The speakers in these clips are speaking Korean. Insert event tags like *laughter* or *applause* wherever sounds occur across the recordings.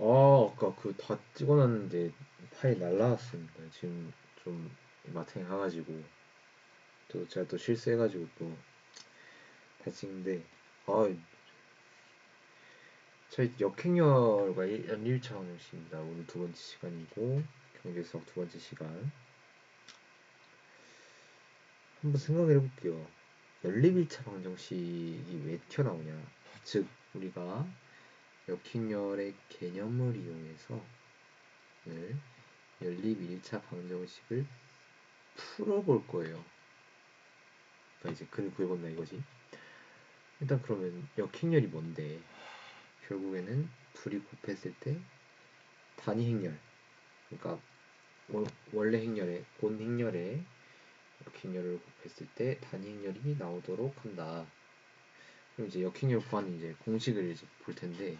아, 아까 그 다 찍어놨는데 파일 날라왔습니다. 지금 좀 마탱이 가가지고 또 제가 또 실수해가지고 또 다 찍는데 아 저희 역행열과 연일차 방정식입니다. 오늘 두 번째 시간이고 경제수학 두 번째 시간 한번 생각을 해볼게요. 연립일차 방정식이 왜 튀어나오냐 즉 우리가 역행열의 개념을 이용해서 오늘 연립 1차 방정식을 풀어볼 거예요. 그러니까 이제 근 구해본다 이거지. 일단 그러면 역행열이 뭔데? 결국에는 둘이 곱했을 때 단위 행렬, 그러니까 원래 행렬에 본 행렬에 역행열을 곱했을 때 단위 행렬이 나오도록 한다. 그럼 이제 역행열 구하는 이제 공식을 이제 볼 텐데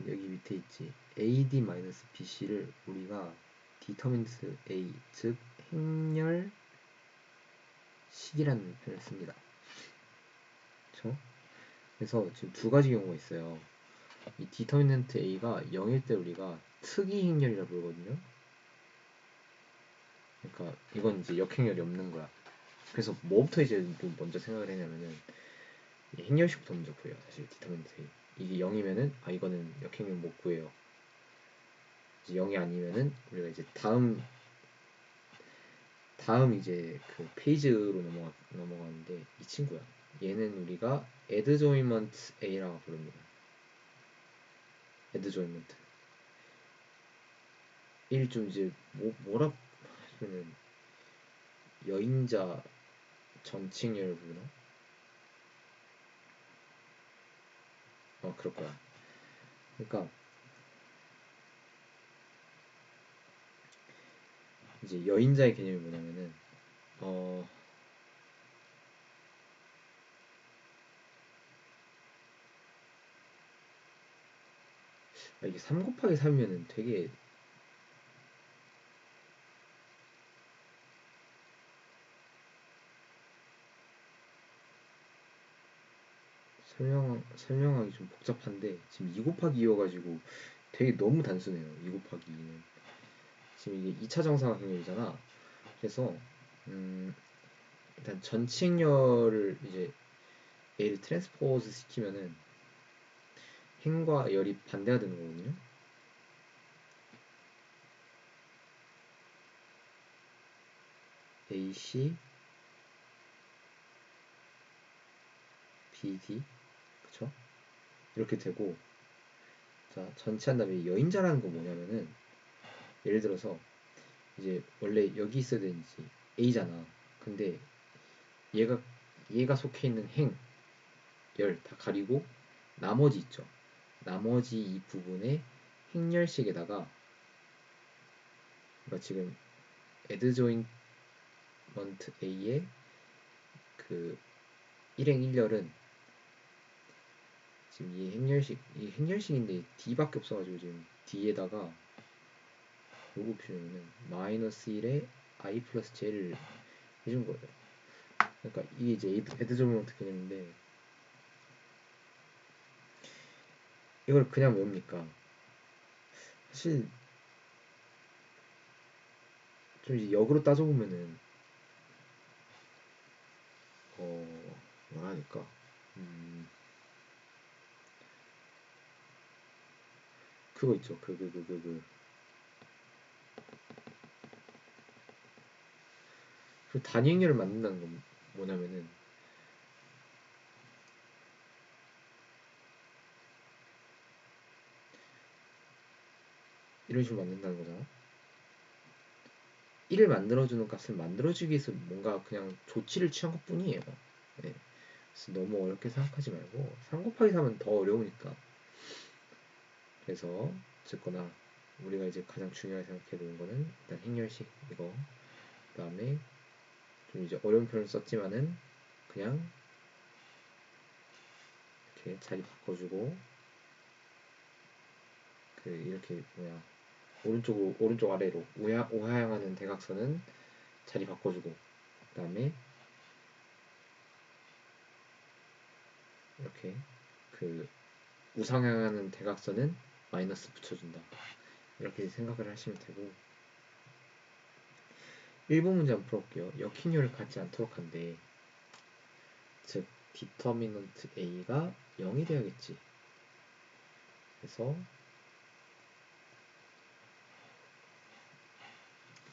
여기 밑에 있지 AD-BC를 우리가 determinant A 즉 행렬 식이라는 표현을 씁니다. 그렇죠? 그래서 지금 두 가지 경우가 있어요. 이 determinant A가 0일 때 우리가 특이 행렬이라 부르거든요. 그러니까 이건 이제 역행렬이 없는 거야. 그래서 뭐부터 이제 먼저 생각을 했냐면은 행렬식부터 먼저 구해요. 사실 A. 이게 0이면은 아 이거는 역행렬 못 구해요. 이제 0이 아니면은 우리가 이제 다음 다음 이제 그 페이지로 넘어가 넘어가는데 이 친구야. 얘는 우리가 adjoint A라고 부릅니다. adjoint. 일좀 이제 뭐 뭐라 하면은 여인자 전칭열 부르나? 어 그럴 거야. 그러니까 이제 여인자의 개념이 뭐냐면은 어 아, 이게 3 곱하기 3이면은 되게 설명 설명하기 좀 복잡한데 지금 2 곱하기 2여가지고 되게 너무 단순해요. 2 곱하기 2는 지금 이게 2차 정사각형이잖아. 그래서 음 일단 전칭열을 이제 A를 트랜스포즈 시키면은 행과 열이 반대가 되는 거거든요. AC BD 그쵸? 이렇게 되고 자 전체 한 다음에 여인자라는 건 뭐냐면은 예를 들어서 이제 원래 여기 있어야 되는지 A잖아. 근데 얘가 얘가 속해 있는 행, 열 다 가리고 나머지 있죠. 나머지 이 부분에 행열식에다가 그러니까 지금 에드조인먼트 A의 그 일행 일렬은 지금 이 행렬식 이 행렬식인데 D밖에 없어가지고 지금 D에다가 요거 표현은 마이너스 1에 i 플러스 j를 해준 거예요. 그러니까 이게 이제 에드조먼트 개념인데 이걸 그냥 외웁니까? 사실 좀 이제 역으로 따져보면은 어 뭐라 하니까 음 그거 있죠 그 그 그 그 그 그 단위행렬을 만든다는 건 뭐냐면은 이런 식으로 만든다는 거잖아. 1을 만들어주는 값을 만들어주기 위해서 뭔가 그냥 조치를 취한 것 뿐이에요. 네. 그래서 너무 어렵게 생각하지 말고 3 곱하기 3은 더 어려우니까 그래서 어쨌거나 우리가 이제 가장 중요하게 생각해야 되는 거는 일단 행렬식 이거. 그 다음에 좀 이제 어려운 표현을 썼지만은 그냥 이렇게 자리 바꿔주고 그 이렇게 뭐야 오른쪽으로 오른쪽 아래로 우하, 우하향하는 대각선은 자리 바꿔주고 그 다음에 이렇게 그 우상향하는 대각선은 마이너스 붙여준다. 이렇게 생각을 하시면 되고 1번 문제 한번 풀어볼게요. 역행렬을 갖지 않도록 한데 즉 디터미넌트 A가 0이 되어야겠지. 그래서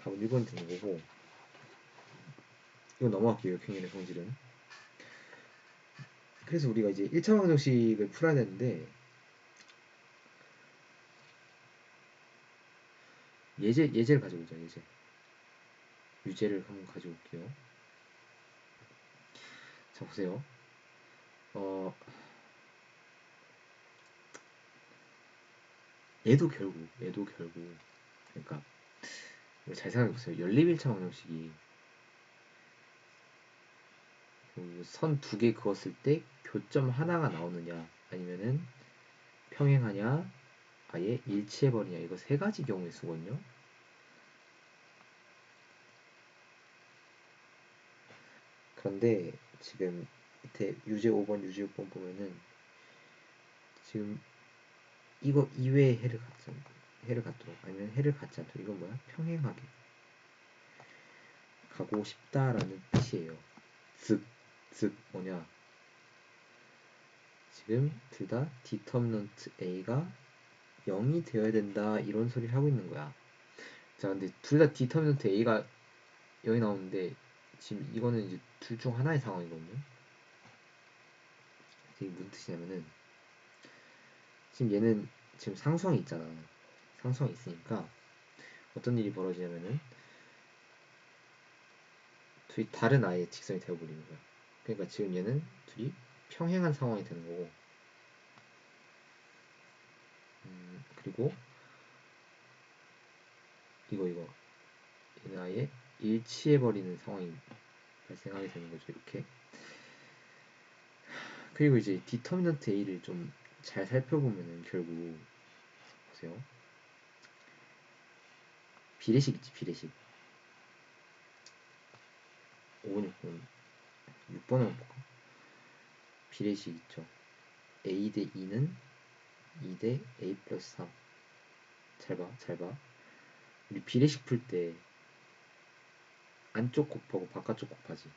답은 1번 되는 거고 이거 넘어갈게요. 역행렬의 성질은. 그래서 우리가 이제 1차 방정식을 풀어야 되는데 예제 예제를 가져보자 예제. 유제를 한번 가져올게요. 자 보세요. 어 얘도 결국 얘도 결국 그러니까 잘 생각해 보세요. 연립 1차 방정식이 그 선두 개 그었을 때 교점 하나가 나오느냐 아니면은 평행하냐 아예 일치해버리냐. 이거 세 가지 경우의 수거든요. 그런데 지금 밑에 유제 5번 유제 6번 보면은 지금 이거 이외의 해를 갖지 않, 해를 갖도록 아니면 해를 갖지 않도록 이건 뭐야? 평행하게 가고 싶다라는 뜻이에요. 즉, 즉 뭐냐? 지금 둘 다 디터미넌트 A가 0이 되어야 된다 이런 소리를 하고 있는 거야. 자 근데 둘 다 디터미넌트 A가 0이 나오는데 지금 이거는 이제 둘 중 하나의 상황이거든요. 이게 무슨 뜻이냐면은 지금 얘는 지금 상수항이 있잖아. 상수항이 있으니까 어떤 일이 벌어지냐면은 둘이 다른 아이의 직선이 되어버리는 거야. 그러니까 지금 얘는 둘이 평행한 상황이 되는 거고 음, 그리고 이거 이거. 얘는 아예 일치해버리는 상황이 발생하게 되는 거죠 이렇게. 그리고 이제 디터미넌트 A를 좀 잘 살펴보면은 결국 보세요. 비례식 있지 비례식. 5번 6번 6번을 볼까 비례식 있죠. A 대 2는 2대 A 플러스 3 잘 봐, 잘 봐. 우리 비례식 풀 때 안쪽 곱하고 바깥쪽 곱하지.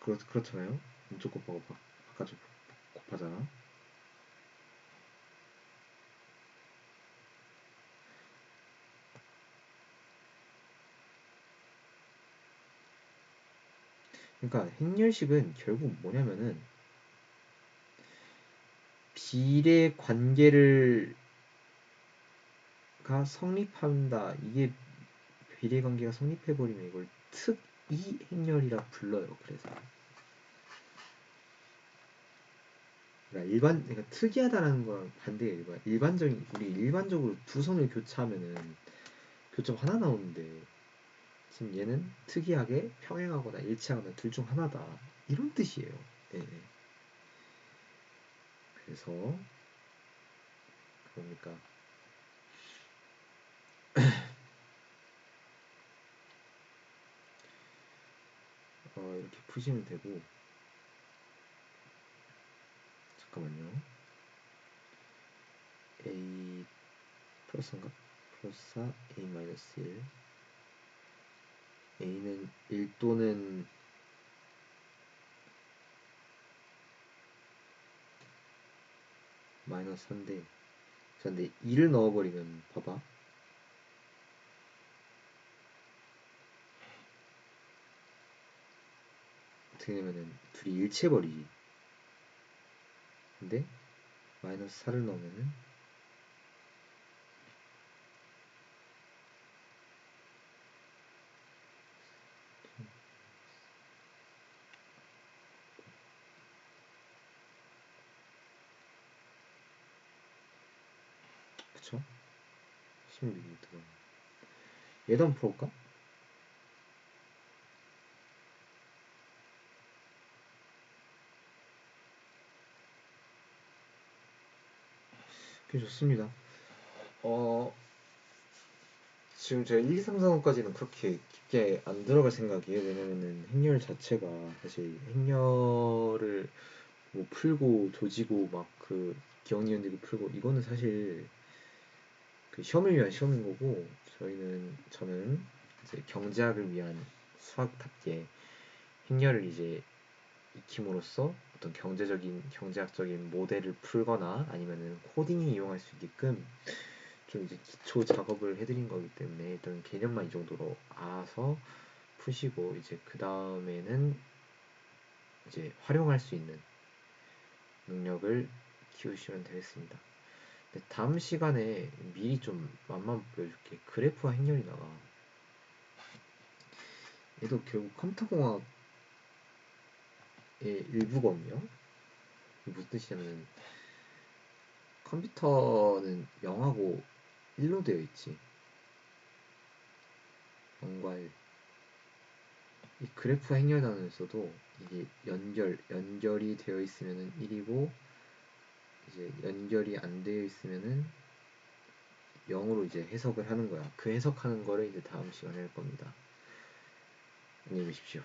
그렇, 그렇잖아요. 안쪽 곱하고 바, 바깥쪽 곱하잖아. 그러니까 행렬식은 결국 뭐냐면은 비례 관계를 가 성립한다. 이게 비례 관계가 성립해 버리면 이걸 특이 행렬이라 불러요. 그래서 그러니까 일반 그러니까 특이하다라는 거랑 반대예요. 일반 일반적인 우리 일반적으로 두 선을 교차하면은 교점 하나 나오는데 지금 얘는 특이하게 평행하거나 일치하거나 둘 중 하나다. 이런 뜻이에요. 네. 그래서 그러니까 *clears throat* 어, 이렇게 푸시면 되고 잠깐만요. a 플러스인가? 플러스 4 a 마이너스 1 a는 1 또는 마이너스 3인데 자 근데 2를 넣어버리면 봐봐. 어떻게 되면은 둘이 일치해버리지 근데 마이너스 4를 넣으면은 그쵸? 16이 들어 얘도 한번 풀어볼까? 오케이 좋습니다. 어 지금 제가 1, 2, 3, 4호까지는 그렇게 깊게 안 들어갈 생각이에요. 왜냐면은 행렬 자체가 사실 행렬을 뭐 풀고 조지고 막 그 기억 니은 들고 풀고 이거는 사실 그 시험을 위한 시험인 거고 저희는 저는 이제 경제학을 위한 수학답게 행렬을 이제 익힘으로써 어떤 경제적인 경제학적인 모델을 풀거나 아니면은 코딩에 이용할 수 있게끔 좀 이제 기초 작업을 해드린 거기 때문에 일단 개념만 이 정도로 알아서 푸시고 이제 그 다음에는 이제 활용할 수 있는 능력을 키우시면 되겠습니다. 다음 시간에 미리 좀 맛만 보여줄게. 그래프와 행렬이 나와. 얘도 결국 컴퓨터공학의 일부거든요. 무슨 뜻이냐면 컴퓨터는 0하고 1로 되어 있지. 0과 1. 이 그래프 행렬 단원에서도 이게 연결, 연결이 되어 있으면은 1이고 이제 연결이 안 되어 있으면은 0으로 이제 해석을 하는 거야. 그 해석하는 거를 이제 다음 시간에 할 겁니다. 안녕히 계십시오.